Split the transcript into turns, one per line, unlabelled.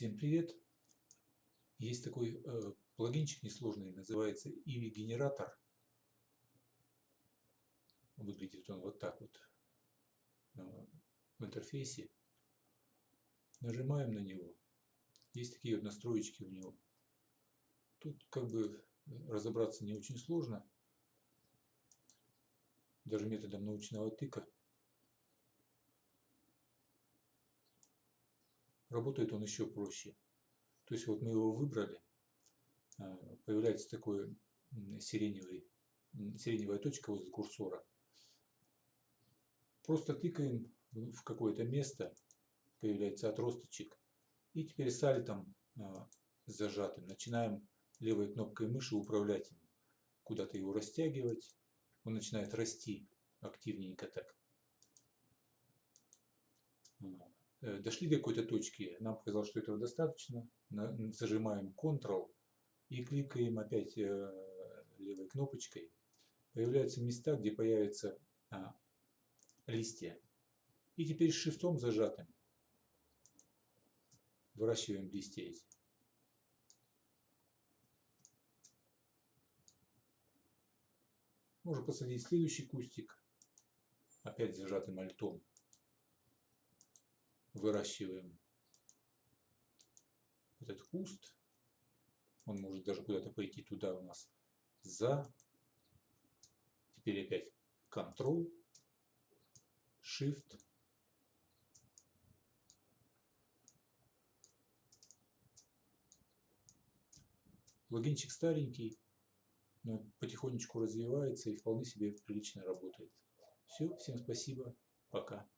Всем привет! Есть такой э, плагинчик несложный, называется Иви генератор. Выглядит он вот так вот э, в интерфейсе. Нажимаем на него. Есть такие вот настроечки у него. Тут как бы разобраться не очень сложно. Даже методом научного тыка. Работает он еще проще. То есть вот мы его выбрали, а, появляется такой сиреневый, сиреневая точка возле курсора. Просто тыкаем в какое-то место, появляется отросточек. И теперь с альтом а, зажатым начинаем левой кнопкой мыши управлять им. Куда-то его растягивать. Он начинает расти активненько так. Э, дошли до какой-то точки, нам показалось, что этого достаточно, зажимаем Ctrl и кликаем опять э, левой кнопочкой. Появляются места, где появятся а, листья. И теперь с шифтом зажатым выращиваем листья эти. Можно посадить следующий кустик, опять зажатым альтом выращиваем этот куст. Он может даже куда-то пойти туда у нас за. Теперь опять Ctrl, Shift. Логинчик старенький, но потихонечку развивается и вполне себе прилично работает. Все, всем спасибо, пока.